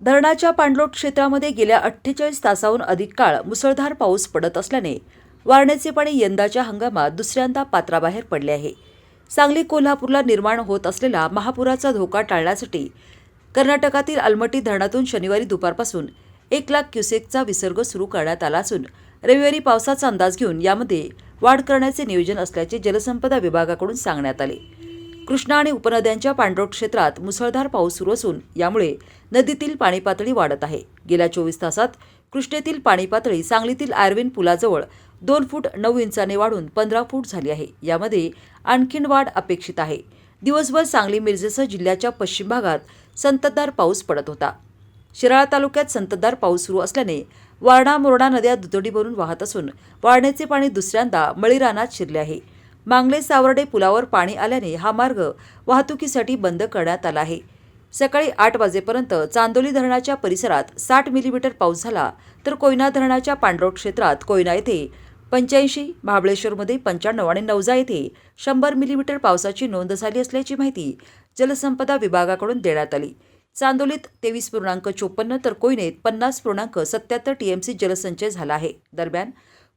धरणाच्या पाणलोट क्षेत्रामध्ये गेल्या अठ्ठेचाळीस तासाहून अधिक काळ मुसळधार पाऊस पडत असल्याने वारण्याचे पाणी यंदाच्या हंगामात दुसऱ्यांदा पात्राबाहेर पडले आहे. सांगली कोल्हापूरला निर्माण होत असलेला महापुराचा धोका टाळण्यासाठी कर्नाटकातील अलमटी धरणातून शनिवारी दुपारपासून एक लाख क्युसेकचा विसर्ग सुरू करण्यात आला असून रविवारी पावसाचा अंदाज घेऊन यामध्ये वाढ करण्याचे नियोजन असल्याचे जलसंपदा विभागाकडून सांगण्यात आले. कृष्णा आणि उपनद्यांच्या पाणलोट क्षेत्रात मुसळधार पाऊस सुरू असून यामुळे नदीतील पाणी पातळी वाढत आहे. गेल्या चोवीस तासात कृष्णेतील पाणी पातळी सांगलीतील आयर्विन पुलाजवळ दोन फूट नऊ इंचाने वाढून पंधरा फूट झाली आहे. यामध्ये आणखीन वाढ अपेक्षित आहे. दिवसभर सांगली मिरजेसह जिल्ह्याच्या पश्चिम भागात संततधार पाऊस पडत होता. शिराळा तालुक्यात संततधार पाऊस सुरू असल्याने वारणा मोरणा नद्या दुतडी भरून वाहत असून वारण्याचे पाणी दुसऱ्यांदा मळीरानात शिरले आहे. मांगले सावर्डे पुलावर पाणी आल्याने हा मार्ग वाहतुकीसाठी बंद करण्यात आला आहे. सकाळी आठ वाजेपर्यंत चांदोली धरणाच्या परिसरात साठ मिलीमीटर पाऊस झाला तर कोयना धरणाच्या पांडरोट क्षेत्रात कोयना येथे पंच्याऐंशी महाबळेश्वरमध्ये पंच्याण्णव आणि नवजा येथे शंभर मिलीमीटर पावसाची नोंद झाली असल्याची माहिती जलसंपदा विभागाकडून देण्यात आली. चांदोलीत तेवीस पूर्णांक चोपन्न तर कोयनेत पन्नास पूर्णांक सत्याहत्तर टीएमसी जलसंचय झाला आहे. दरम्यान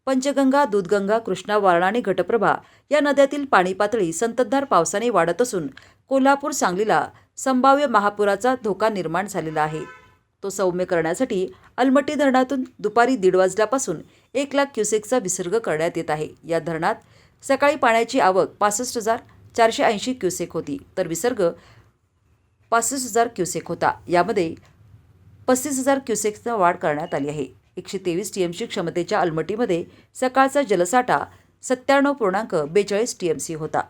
पंचगंगा दूधगंगा कृष्णा वारणा आणि घटप्रभा या नद्यातील पाणी पातळी संततधार पावसाने वाढत असून कोल्हापूर सांगलीला संभाव्य महापुराचा धोका निर्माण झालेला आहे. तो सौम्य करण्यासाठी अलमटी धरणातून दुपारी दीड वाजल्यापासून एक लाख क्युसेकचा विसर्ग करण्यात येत आहे. या धरणात सकाळी पाण्याची आवक पासष्ट हजार चारशे ऐंशी क्युसेक होती तर विसर्ग पासष्ट हजार क्युसेक होता. यामध्ये पस्तीस हजार क्युसेक्सचा वाढ करण्यात आली आहे. एकशे तेवीस टी एम सी क्षमतेच्या अलमटीमध्ये सकाळचा जलसाठा सत्त्याण्णव पूर्णांक बेचाळीस टी एम सी होता.